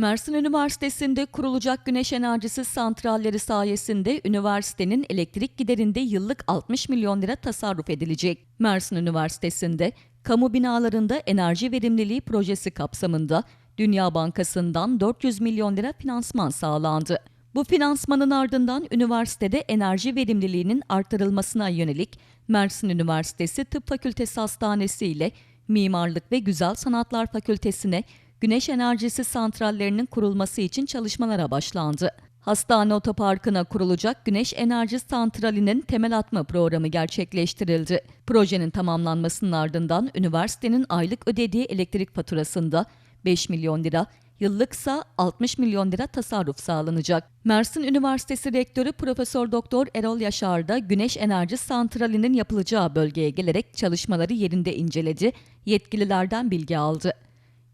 Mersin Üniversitesi'nde kurulacak güneş enerjisi santralleri sayesinde üniversitenin elektrik giderinde yıllık 60 milyon lira tasarruf edilecek. Mersin Üniversitesi'nde kamu binalarında enerji verimliliği projesi kapsamında Dünya Bankası'ndan 400 milyon lira finansman sağlandı. Bu finansmanın ardından üniversitede enerji verimliliğinin artırılmasına yönelik Mersin Üniversitesi Tıp Fakültesi Hastanesi ile Mimarlık ve Güzel Sanatlar Fakültesine güneş enerjisi santrallerinin kurulması için çalışmalara başlandı. Hastane otoparkına kurulacak güneş enerji santralinin temel atma programı gerçekleştirildi. Projenin tamamlanmasının ardından üniversitenin aylık ödediği elektrik faturasında 5 milyon lira, yıllıksa 60 milyon lira tasarruf sağlanacak. Mersin Üniversitesi Rektörü Profesör Doktor Erol Yaşar da güneş enerji santralinin yapılacağı bölgeye gelerek çalışmaları yerinde inceledi, yetkililerden bilgi aldı.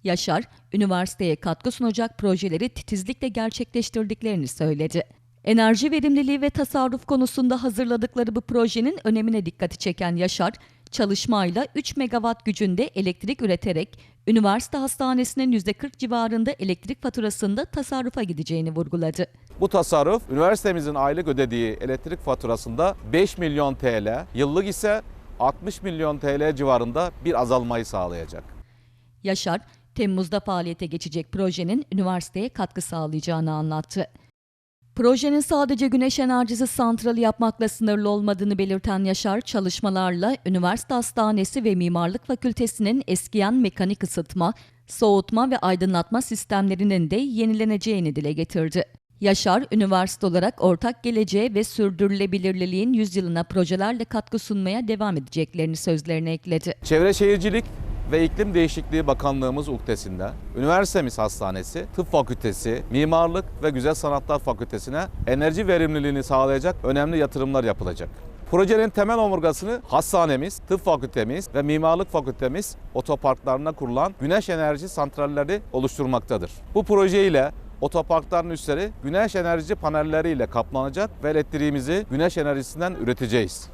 Yaşar, üniversiteye katkı sunacak projeleri titizlikle gerçekleştirdiklerini söyledi. Enerji verimliliği ve tasarruf konusunda hazırladıkları bu projenin önemine dikkati çeken Yaşar, çalışmayla 3 megawatt gücünde elektrik üreterek üniversite hastanesinin %40 civarında elektrik faturasında tasarrufa gideceğini vurguladı. Bu tasarruf üniversitemizin aylık ödediği elektrik faturasında 5 milyon TL, yıllık ise 60 milyon TL civarında bir azalmayı sağlayacak. Yaşar, Temmuz'da faaliyete geçecek projenin üniversiteye katkı sağlayacağını anlattı. Projenin sadece güneş enerjisi santrali yapmakla sınırlı olmadığını belirten Yaşar, çalışmalarla üniversite hastanesi ve mimarlık fakültesinin eskiyen mekanik ısıtma, soğutma ve aydınlatma sistemlerinin de yenileneceğini dile getirdi. Yaşar, üniversite olarak ortak geleceğe ve sürdürülebilirliğin yüzyılına projelerle katkı sunmaya devam edeceklerini sözlerine ekledi. Çevre Şehircilik ve İklim Değişikliği Bakanlığımız ukdesinde üniversitemiz hastanesi, tıp fakültesi, mimarlık ve güzel sanatlar fakültesine enerji verimliliğini sağlayacak önemli yatırımlar yapılacak. Projenin temel omurgasını hastanemiz, tıp fakültemiz ve mimarlık fakültemiz otoparklarına kurulan güneş enerji santralleri oluşturmaktadır. Bu proje ile otoparkların üstleri güneş enerji panelleriyle kaplanacak ve elektriğimizi güneş enerjisinden üreteceğiz.